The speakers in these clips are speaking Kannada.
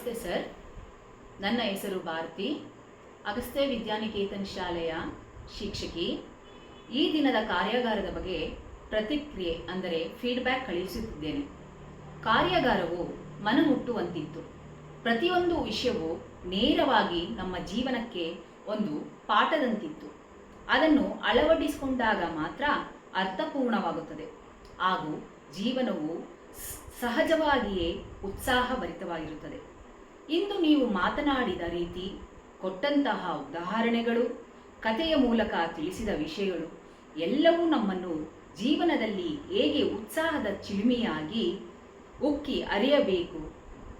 ನಮಸ್ತೆ ಸರ್. ನನ್ನ ಹೆಸರು ಭಾರತಿ. ಅಗಸ್ತ್ಯ ವಿದ್ಯಾನಿಕೇತನ್ ಶಾಲೆಯ ಶಿಕ್ಷಕಿ. ಈ ದಿನದ ಕಾರ್ಯಾಗಾರದ ಬಗ್ಗೆ ಪ್ರತಿಕ್ರಿಯೆ ಅಂದರೆ ಫೀಡ್ಬ್ಯಾಕ್ ಕಳುಹಿಸುತ್ತಿದ್ದೇನೆ ಕಾರ್ಯಾಗಾರವು ಮನಮುಟ್ಟುವಂತಿತ್ತು. ಪ್ರತಿಯೊಂದು ವಿಷಯವು ನೇರವಾಗಿ ನಮ್ಮ ಜೀವನಕ್ಕೆ ಒಂದು ಪಾಠದಂತಿತ್ತು. ಅದನ್ನು ಅಳವಡಿಸಿಕೊಂಡಾಗ ಮಾತ್ರ ಅರ್ಥಪೂರ್ಣವಾಗುತ್ತದೆ. ಹಾಗೂ ಜೀವನವು ಸಹಜವಾಗಿಯೇ ಉತ್ಸಾಹಭರಿತವಾಗಿರುತ್ತದೆ. ಇಂದು ನೀವು ಮಾತನಾಡಿದ ರೀತಿ ಕೊಟ್ಟಂತಹ ಉದಾಹರಣೆಗಳು, ಕಥೆಯ ಮೂಲಕ ತಿಳಿಸಿದ ವಿಷಯಗಳು, ಎಲ್ಲವೂ ನಮ್ಮನ್ನು ಜೀವನದಲ್ಲಿ ಹೇಗೆ ಉತ್ಸಾಹದ ಚಿಲುಮೆಯಾಗಿ ಉಕ್ಕಿ ಅರಿಯಬೇಕು,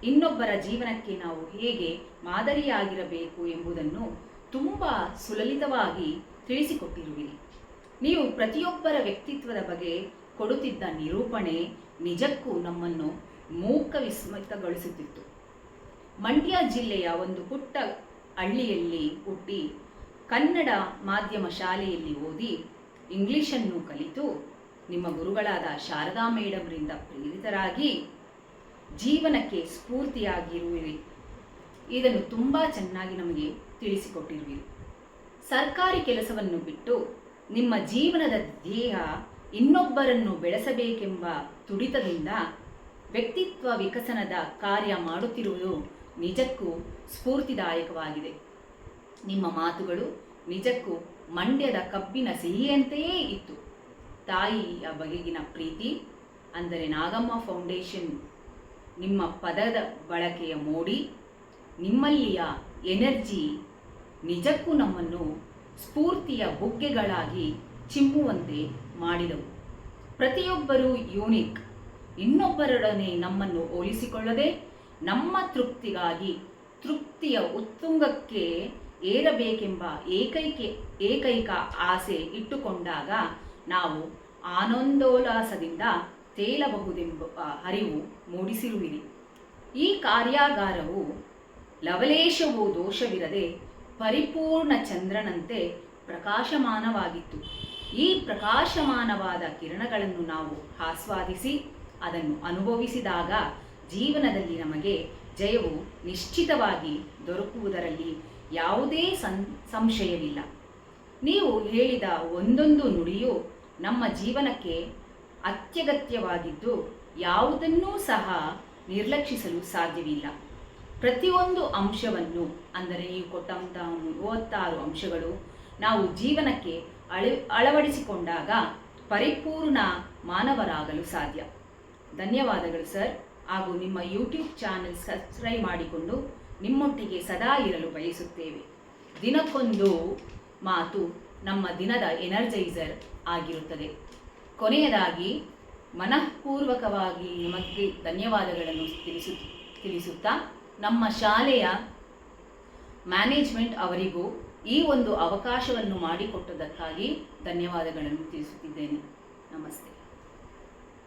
ಇನ್ನೊಬ್ಬರ ಜೀವನಕ್ಕೆ ನಾವು ಹೇಗೆ ಮಾದರಿಯಾಗಿರಬೇಕು ಎಂಬುದನ್ನು ತುಂಬ ಸುಲಲಿತವಾಗಿ ತಿಳಿಸಿಕೊಟ್ಟಿರುವಿರಿ. ನೀವು ಪ್ರತಿಯೊಬ್ಬರ ವ್ಯಕ್ತಿತ್ವದ ಬಗ್ಗೆ ಕೊಡುತ್ತಿದ್ದ ನಿರೂಪಣೆ ನಿಜಕ್ಕೂ ನಮ್ಮನ್ನು ಮೂಕ ವಿಸ್ಮಿತಗೊಳಿಸುತ್ತಿತ್ತು ಮಂಡ್ಯ ಜಿಲ್ಲೆಯ ಒಂದು ಪುಟ್ಟ ಹಳ್ಳಿಯಲ್ಲಿ ಹುಟ್ಟಿ ಕನ್ನಡ ಮಾಧ್ಯಮ ಶಾಲೆಯಲ್ಲಿ ಓದಿ ಇಂಗ್ಲಿಷನ್ನು ಕಲಿತು ನಿಮ್ಮ ಗುರುಗಳಾದ ಶಾರದಾ ಮೇಡಮ್ರಿಂದ ಪ್ರೇರಿತರಾಗಿ ಜೀವನಕ್ಕೆ ಸ್ಫೂರ್ತಿಯಾಗಿರುವಿರಿ. ಇದನ್ನು ತುಂಬ ಚೆನ್ನಾಗಿ ನಮಗೆ ತಿಳಿಸಿಕೊಟ್ಟಿರುವಿರಿ. ಸರ್ಕಾರಿ ಕೆಲಸವನ್ನು ಬಿಟ್ಟು ನಿಮ್ಮ ಜೀವನದ ಧ್ಯೇಯ ಇನ್ನೊಬ್ಬರನ್ನು ಬೆಳೆಸಬೇಕೆಂಬ ತುಡಿತದಿಂದ ವ್ಯಕ್ತಿತ್ವ ವಿಕಸನದ ಕಾರ್ಯ ಮಾಡುತ್ತಿರುವುದು ನಿಜಕ್ಕೂ ಸ್ಫೂರ್ತಿದಾಯಕವಾಗಿದೆ. ನಿಮ್ಮ ಮಾತುಗಳು ನಿಜಕ್ಕೂ ಮಂಡ್ಯದ ಕಬ್ಬಿನ ಸಿಹಿಯಂತೆಯೇ ಇತ್ತು. ತಾಯಿಯ ಬಗೆಗಿನ ಪ್ರೀತಿ, ಅಂದರೆ ನಾಗಮ್ಮ ಫೌಂಡೇಶನ್ ನಿಮ್ಮ ಪದದ ಬಳಕೆಯ ಮೋಡಿ, ನಿಮ್ಮಲ್ಲಿಯ ಎನರ್ಜಿ ನಿಜಕ್ಕೂ ನಮ್ಮನ್ನು ಸ್ಫೂರ್ತಿಯ ಬುಗ್ಗೆಗಳಾಗಿ ಚಿಮ್ಮುವಂತೆ ಮಾಡಿದವು. ಪ್ರತಿಯೊಬ್ಬರೂ ಯೂನಿಕ್. ಇನ್ನೊಬ್ಬರೊಡನೆ ನಮ್ಮನ್ನು ಹೋಲಿಸಿಕೊಳ್ಳದೆ ನಮ್ಮ ತೃಪ್ತಿಗಾಗಿ ತೃಪ್ತಿಯ ಉತ್ತುಂಗಕ್ಕೆ ಏರಬೇಕೆಂಬ ಏಕೈಕ ಏಕೈಕ ಆಸೆ ಇಟ್ಟುಕೊಂಡಾಗ ನಾವು ಆನಂದೋಲ್ಲಾಸದಿಂದ ತೇಲಬಹುದೆಂಬ ಅರಿವು ಮೂಡಿಸಿರುವಿರಿ. ಈ ಕಾರ್ಯಾಗಾರವು ಲವಲೇಶವೂ ದೋಷವಿರದೆ ಪರಿಪೂರ್ಣ ಚಂದ್ರನಂತೆ ಪ್ರಕಾಶಮಾನವಾಗಿತ್ತು. ಈ ಪ್ರಕಾಶಮಾನವಾದ ಕಿರಣಗಳನ್ನು ನಾವು ಆಸ್ವಾದಿಸಿ ಅದನ್ನು ಅನುಭವಿಸಿದಾಗ ಜೀವನದಲ್ಲಿ ನಮಗೆ ಜಯವು ನಿಶ್ಚಿತವಾಗಿ ದೊರಕುವುದರಲ್ಲಿ ಯಾವುದೇ ಸಂ, ಸಂಶಯವಿಲ್ಲ. ನೀವು ಹೇಳಿದ ಒಂದೊಂದು ನುಡಿಯು ನಮ್ಮ ಜೀವನಕ್ಕೆ ಅತ್ಯಗತ್ಯವಾಗಿದ್ದು ಯಾವುದನ್ನೂ ಸಹ ನಿರ್ಲಕ್ಷಿಸಲು ಸಾಧ್ಯವಿಲ್ಲ. ಪ್ರತಿಯೊಂದು ಅಂಶವನ್ನು, ಅಂದರೆ ನೀವು ಕೊಟ್ಟಂತಹ ಮೂವತ್ತಾರು ಅಂಶಗಳು ನಾವು ಜೀವನಕ್ಕೆ ಅಳ, ಅಳವಡಿಸಿಕೊಂಡಾಗ ಪರಿಪೂರ್ಣ ಮಾನವರಾಗಲು ಸಾಧ್ಯ. ಧನ್ಯವಾದಗಳು ಸರ್ ಹಾಗೂ ನಿಮ್ಮ ಯೂಟ್ಯೂಬ್ ಚಾನೆಲ್ ಸಬ್ಸ್ಕ್ರೈಬ್ ಮಾಡಿಕೊಂಡು ನಿಮ್ಮೊಟ್ಟಿಗೆ ಸದಾ ಇರಲು ಬಯಸುತ್ತೇವೆ. ದಿನಕ್ಕೊಂದು ಮಾತು ನಮ್ಮ ದಿನದ ಎನರ್ಜೈಸರ್ ಆಗಿರುತ್ತದೆ. ಕೊನೆಯದಾಗಿ, ಮನಃಪೂರ್ವಕವಾಗಿ ನಿಮಗೆ ಧನ್ಯವಾದಗಳನ್ನು ತಿಳಿಸು, ತಿಳಿಸುತ್ತಾ, ನಮ್ಮ ಶಾಲೆಯ ಮ್ಯಾನೇಜ್ಮೆಂಟ್ ಅವರಿಗೂ ಈ ಒಂದು ಅವಕಾಶವನ್ನು ಮಾಡಿಕೊಟ್ಟದಕ್ಕಾಗಿ ಧನ್ಯವಾದಗಳನ್ನು ತಿಳಿಸುತ್ತಿದ್ದೇನೆ. ನಮಸ್ತೆ.